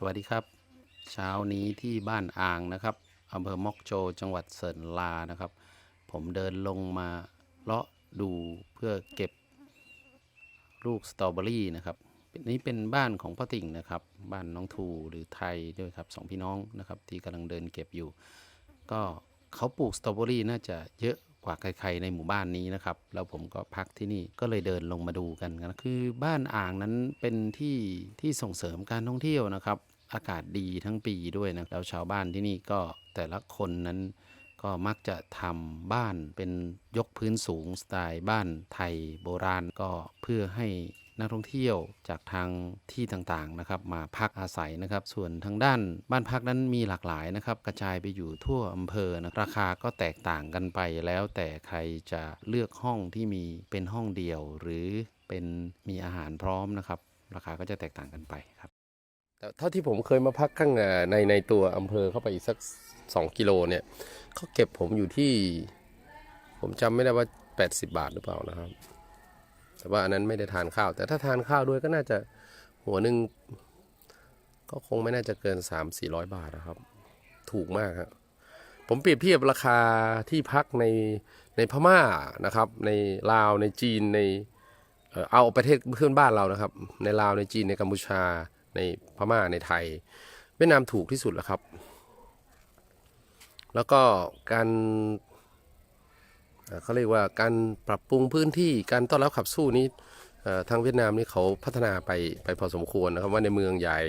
สวัสดีครับ เช้านี้ที่บ้านอ่างนะครับอำเภอมอกโจจังหวัดเสิร์นลานะครับ ผมเดินลงมาเลาะดูเพื่อเก็บลูกสตรอเบอรี่นะครับนี่เป็นบ้านของพ่อติ่งนะครับ บ้านน้องทูหรือไทยด้วยครับสองพี่น้องนะครับ ที่กำลังเดินเก็บอยู่ ก็เขาปลูกสตรอเบอรี่น่าจะเยอะ ว่าใครๆในหมู่บ้านนี้นะครับ แล้วผมก็พักที่นี่ก็เลยเดินลงมาดูกันนะคือบ้านอ่างนั้นเป็นที่ที่ส่งเสริมการท่องเที่ยวนะครับ อากาศดีทั้งปีด้วยนะแล้วชาวบ้านที่นี่ก็แต่ละคนนั้นก็มักจะทำบ้านเป็นยกพื้นสูงสไตล์บ้านไทยโบราณก็เพื่อให้ นักท่องเที่ยวจากทางที่ต่างๆนะครับมาพักอาศัยนะครับ ส่วนทางด้านบ้านพักนั้นมีหลากหลายนะครับ กระจายไปอยู่ทั่วอำเภอนะราคาก็แตกต่างกันไปแล้วแต่ใครจะเลือกห้องที่มีเป็นห้องเดียว หรือเป็นมีอาหารพร้อมนะครับ ราคาก็จะแตกต่างกันไปครับแต่เท่าที่ผมเคยมาพักข้างในในตัวอำเภอเข้าไปอีกสักสองกิโลเนี่ยเขาเก็บผมอยู่ที่ ผมจำไม่ได้ว่า 80 บาทหรือเปล่านะครับ แต่ว่าอันนั้นไม่ได้ทานข้าว แต่ถ้าทานข้าวด้วยก็น่าจะหัวหนึ่งก็คงไม่น่าจะเกิน 3 4 0 0 บาทนะครับ ถูกมากครับผมเปรียบเทียบราคาที่พักในในพม่านะครับ ในลาวในจีนในเอาประเทศเพื่อนบ้านเรานะครับ ในลาวในจีนในกัมพูชา ในพม่าในไทย เวียดนามถูกที่สุดแล้วครับ แล้วก็การ เขาเรียกว่าการปรับปรุงพื้นที่การต้อนรับขับสู้นี้ทางเวียดนามนี่เขาพัฒนาไปไปพอสมควรนะครับว่าในเมืองใหญ่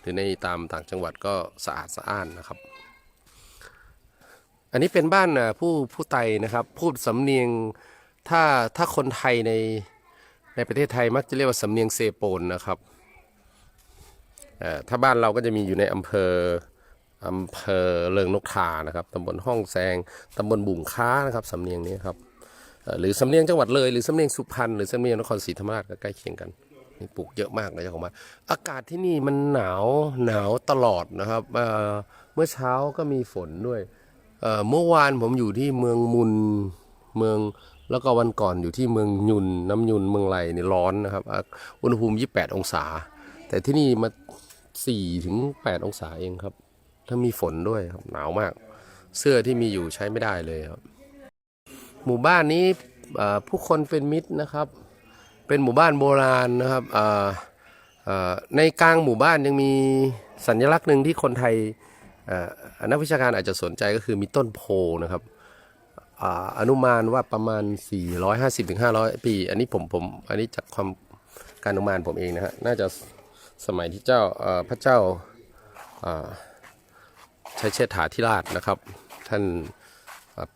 หรือในตามต่างจังหวัดก็สะอาดสะอ้านนะครับ อันนี้เป็นบ้านผู้ผู้ไตนะครับ พูดสำเนียงถ้าถ้าคนไทยในในประเทศไทยมักจะเรียกว่าสำเนียงเซโปนนะครับถ้าบ้านเราก็จะมีอยู่ในอำเภอ อำเภอเริงนกทานะครับตำบลห้องแซงตำบลบุ่งค้านะครับสำเนียงนี้ครับหรือสำเนียงจังหวัดเลยหรือสำเนียงสุพรรณหรือสำเนียงนครศรีธรรมราชก็ใกล้เคียงกันนี่ปลูกเยอะมากเลยเจ้าของบ้านอากาศที่นี่มันหนาวหนาวตลอดนะครับเเมื่อเช้าก็มีฝนด้วยเเมื่อวานผมอยู่ที่เมืองมุนเมืองแล้วก็วันก่อนอยู่ที่เมืองยุนน้ำยุนเมืองไรนี่ร้อนนะครับอุณหภูมิ 28 องศา แต่ที่นี่มา4ถึง8องศาเองครับ ถ้ามีฝนด้วยครับหนาวมาก เสื้อที่มีอยู่ใช้ไม่ได้เลยครับ หมู่บ้านนี้ผู้คนเป็นมิตรนะครับ เป็นหมู่บ้านโบราณนะครับในกลางหมู่บ้านยังมีสัญลักษณ์หนึ่งที่คนไทยนักวิชาการอาจจะสนใจก็คือมีต้นโพนะครับอนุมานว่าประมาณ 450-500 ปี อันนี้ผมผมอันนี้จากความการอนุมานผมเองนะฮะน่าจะสมัยที่เจ้าพระเจ้า ชัยเชษฐาธิราชนะครับ ท่าน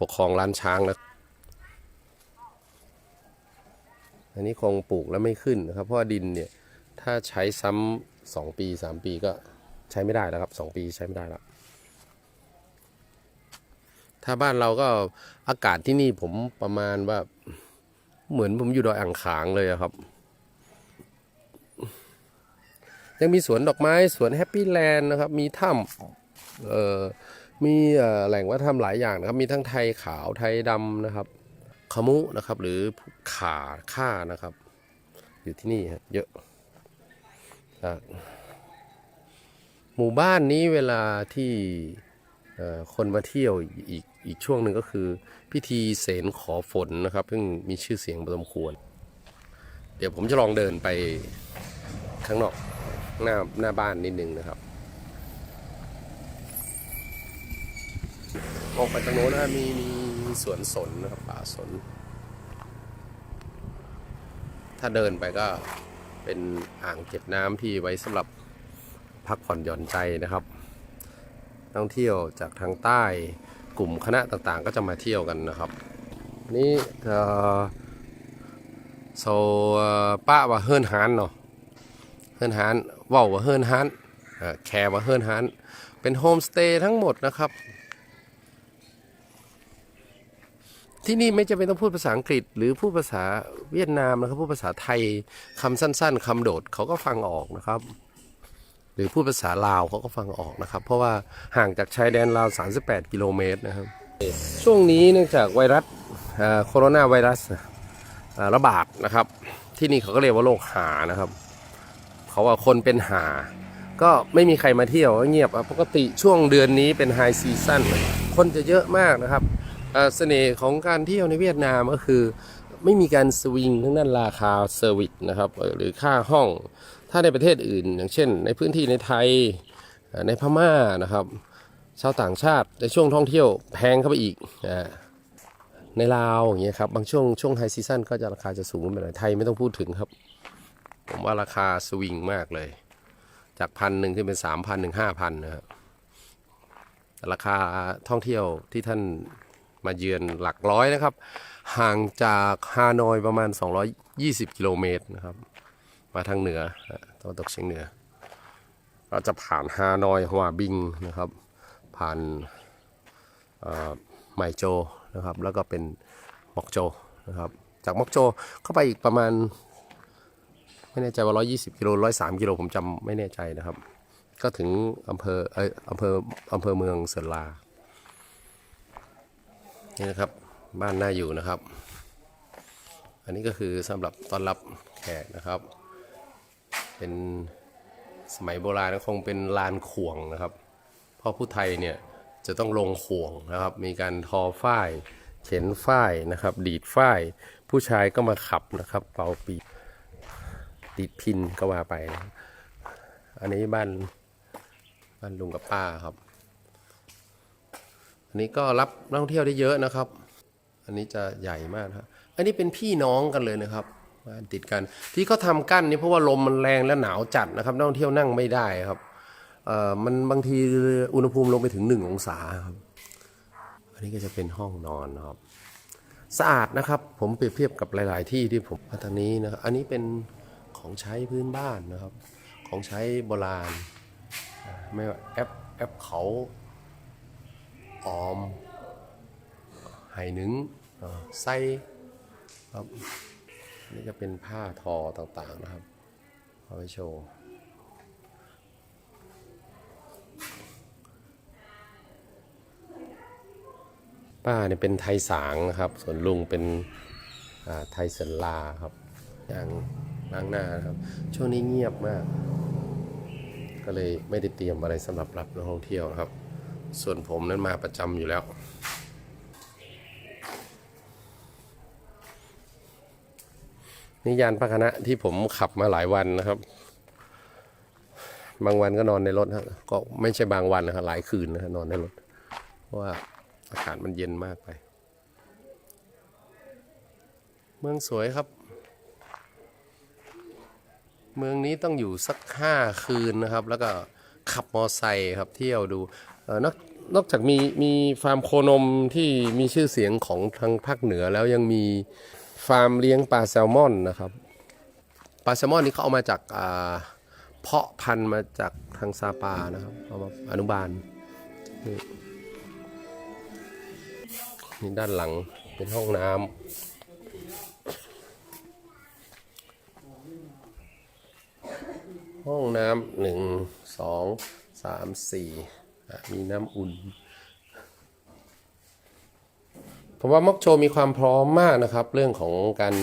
ปกครองล้านช้างแล้วอันนี้คงปลูกแล้วไม่ขึ้นนะครับ เพราะดินเนี่ยถ้าใช้ซ้ำสองปีสามปีก็ใช้ไม่ได้แล้วครับสองปีใช้ไม่ได้แล้วถ้าบ้านเราก็อากาศที่นี่ผมประมาณว่าเหมือนผมอยู่ดอยอ่างขางเลยครับ ยังมีสวนดอกไม้สวนแฮปปี้แลนด์นะครับ มีถ้ำ มีแหล่งวัฒนธรรมหลายอย่างนะครับ มีทั้งไทยขาวไทยดำนะครับขมุนะครับ หรือขาค่านะครับ อยู่ที่นี่ฮะเยอะหมู่บ้านนี้เวลาที่คนมาเที่ยวอีกอีกช่วงหนึ่งก็คือ พิธีเสนขอฝนนะครับซึ่งมีชื่อเสียงพอสมควร เดี๋ยวผมจะลองเดินไปข้างนอกหน้าหน้าบ้านนิดนึงนะครับ ออกไปทางโน้นนะมีมีสวนสนนะครับป่าสน ถ้าเดินไปก็เป็นอ่างเก็บน้ำที่ไว้สำหรับพักผ่อนหย่อนใจนะครับนักท่องเที่ยวจากทางใต้กลุ่มคณะต่างๆ ก็จะมาเที่ยวกันนะครับนี่เอ่อโซ่ป้าว่าเฮิร์นฮานเนาะเฮิร์นฮานว้าว่าเฮิร์นฮานแคร์ว่าเฮิร์นฮานเป็นโฮมสเตย์ทั้งหมดนะครับ ที่นี่ไม่จำเป็นต้องพูดภาษาอังกฤษ หรือพูดภาษาเวียดนามนะครับพูดภาษาไทยคำสั้น ๆคำโดดเขาก็ฟังออกนะครับ หรือพูดภาษาลาวเขาก็ฟังออกนะครับ เพราะว่าห่างจากชายแดนลาว 38 กิโลเมตรนะครับ ช่วงนี้เนื่องจากไวรัสโคโรนาไวรัสระบาดนะครับ ที่นี่เขาก็เรียกว่าโรคหานะครับ เขาว่าคนเป็นหา ก็ไม่มีใครมาเที่ยวเงียบปกติช่วงเดือนนี้เป็นไฮซีซั่นคนจะเยอะมากนะครับ เสน่ห์ของการเที่ยวในเวียดนามก็คือ ไม่มีการสวิงทั้งด้านราคาเซอร์วิสนะครับหรือค่าห้อง ถ้าในประเทศอื่น อย่างเช่น ในพื้นที่ในไทยในพม่านะครับ ชาวต่างชาติในช่วงท่องเที่ยวแพงเข้าไปอีกในลาวอย่างเงี้ยครับบางช่วงช่วงไฮซีซั่นก็จะราคาจะสูงขึ้นไปหน่อยไทยไม่ต้องพูดถึงครับ ผมว่าราคาสวิงมากเลย จากพันหนึ่งขึ้นเป็นสามพันถึงห้าพันนะครับราคาท่องเที่ยวที่ท่าน มาเยือนหลักร้อยนะครับ ห่างจากฮานอยประมาณ 220 กิโลเมตรนะครับ มาทางเหนือตะวันตกเฉียงเหนือ เราจะผ่านฮานอยฮัวบิงนะครับ ผ่านไมโจนะครับ แล้วก็เป็นมอกโจนะครับ จากมอกโจเข้าไปอีกประมาณ ไม่แน่ใจว่า 120 กิโล 103 กิโลผมจำไม่แน่ใจนะครับ ก็ถึงอำเภอเอยอำเภออำเภอเมืองเสรินลา นี่นะครับบ้านน่าอยู่นะครับ อันนี้ก็คือสำหรับต้อนรับแขกนะครับ เป็นสมัยโบราณคงเป็นลานข่วงนะครับ เพราะผู้ไทยเนี่ยจะต้องลงข่วงนะครับ มีการทอฝ้าย เข็นฝ้ายนะครับ ดีดฝ้าย ผู้ชายก็มาขับนะครับ เป่าปีติดพินก็ว่าไปนะอันนี้บ้านบ้านลุงกับป้าครับ อันนี้ก็รับนักท่องเที่ยวได้เยอะนะครับ อันนี้จะใหญ่มากครับ อันนี้เป็นพี่น้องกันเลยนะครับบ้านติดกัน ที่เขาทำกั้นนี่เพราะว่าลมมันแรงและหนาวจัดนะครับนักท่องเที่ยวนั่งไม่ได้ครับเอ่อมันบางทีอุณหภูมิลงไปถึงหนึ่งองศาครับ อันนี้ก็จะเป็นห้องนอนนะครับ สะอาดนะครับผมเปรียบเทียบกับหลาย ๆ ที่ที่ผมมาทางนี้นะครับอันนี้เป็นของใช้พื้นบ้านนะครับ ของใช้โบราณ ไม่ว่าแอปแอปเขา ออมไหหนึ่งไส้ครับนี่ก็เป็นผ้าทอต่างๆนะครับเอาไว้โชว์ป้าเนี่ยเป็นไทยสางนะครับ ส่วนลุงเป็นไทยสันลาครับอย่างล้างหน้านะครับ ช่วงนี้เงียบมาก ก็เลยไม่ได้เตรียมอะไรสำหรับรับนักท่องเที่ยวนะครับ ส่วนผมนั้นมาประจำอยู่แล้วนี่ยานพาหนะที่ผมขับมาหลายวันนะครับ บางวันก็นอนในรถครับก็ไม่ใช่บางวันนะครับหลายคืนนะนอนในรถ เพราะว่าอากาศมันเย็นมากไป เมืองสวยครับ เมืองนี้ต้องอยู่สักห้าคืนนะครับ แล้วก็ขับมอไซค์ครับเที่ยวดู นอกนอกจากมีมีฟาร์มโคนมที่มีชื่อเสียงของทางภาคเหนือแล้วยังมีฟาร์มเลี้ยงปลาแซลมอนนะครับปลาแซลมอนนี่เขาเอามาจากเพาะพันธุ์มาจากทางซาปานะครับเอามาอนุบาลนี่ด้านหลังเป็นห้องน้ำห้องน้ำหนึ่งสองสามสี่ มีน้ำอุ่น ผมว่ามอกโชมีความพร้อมมากนะครับ เรื่องของการ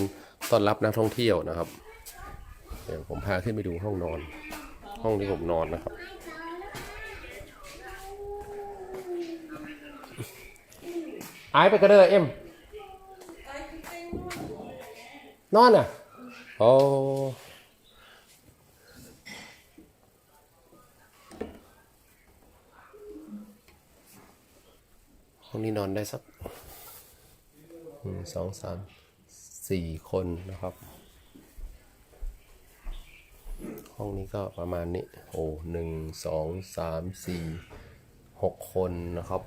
ต้อนรับนักท่องเที่ยวนะครับ เดี๋ยวผมพาขึ้นไปดูห้องนอน ห้องที่ผมนอนนะครับอายไปกันเด้อเอ็มนอนอะโอ้ งนี้นอนได้สักหนึ่งสองสามสี่คนนะครับ ห้องนี้ก็ประมาณนี้ โอ้หนึ่งสองสามสี่หกคนนะครับ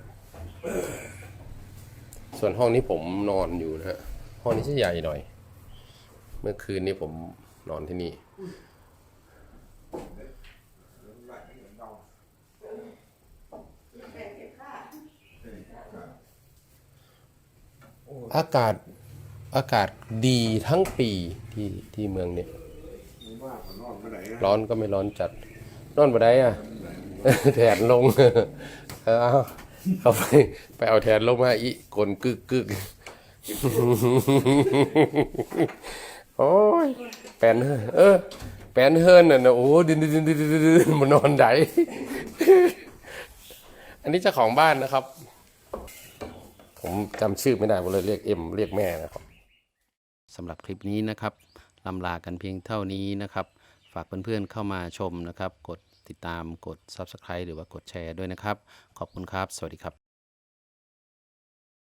ส่วนห้องนี้ผมนอนอยู่นะฮะห้องนี้จะใหญ่หน่อย เมื่อคืนนี้ผมนอนที่นี่ อากาศอากาศดีทั้งปีที่ที่เมืองเนี่ยร้อนก็ไม่ร้อนจัดนอนบ่ได้อะแถนลงเออเอาเขาไปไปเอาแถนลงมาอีกกลนกึกกึกโอ้ยแปนเออ แปนเฮิร์นน่ะนะโอ้ดินดินดินดินดินดินมันนอนไดอันนี้เจ้าของบ้านนะครับ ผมจำชื่อไม่ได้ผมเลยเรียกเอ็มเรียกแม่นะครับสำหรับคลิปนี้นะครับลำลากันเพียงเท่านี้นะครับ ฝากเพื่อนๆเข้ามาชมนะครับ กดติดตามกด Subscribe หรือว่ากดแชร์ด้วยนะครับ ขอบคุณครับ สวัสดีครับ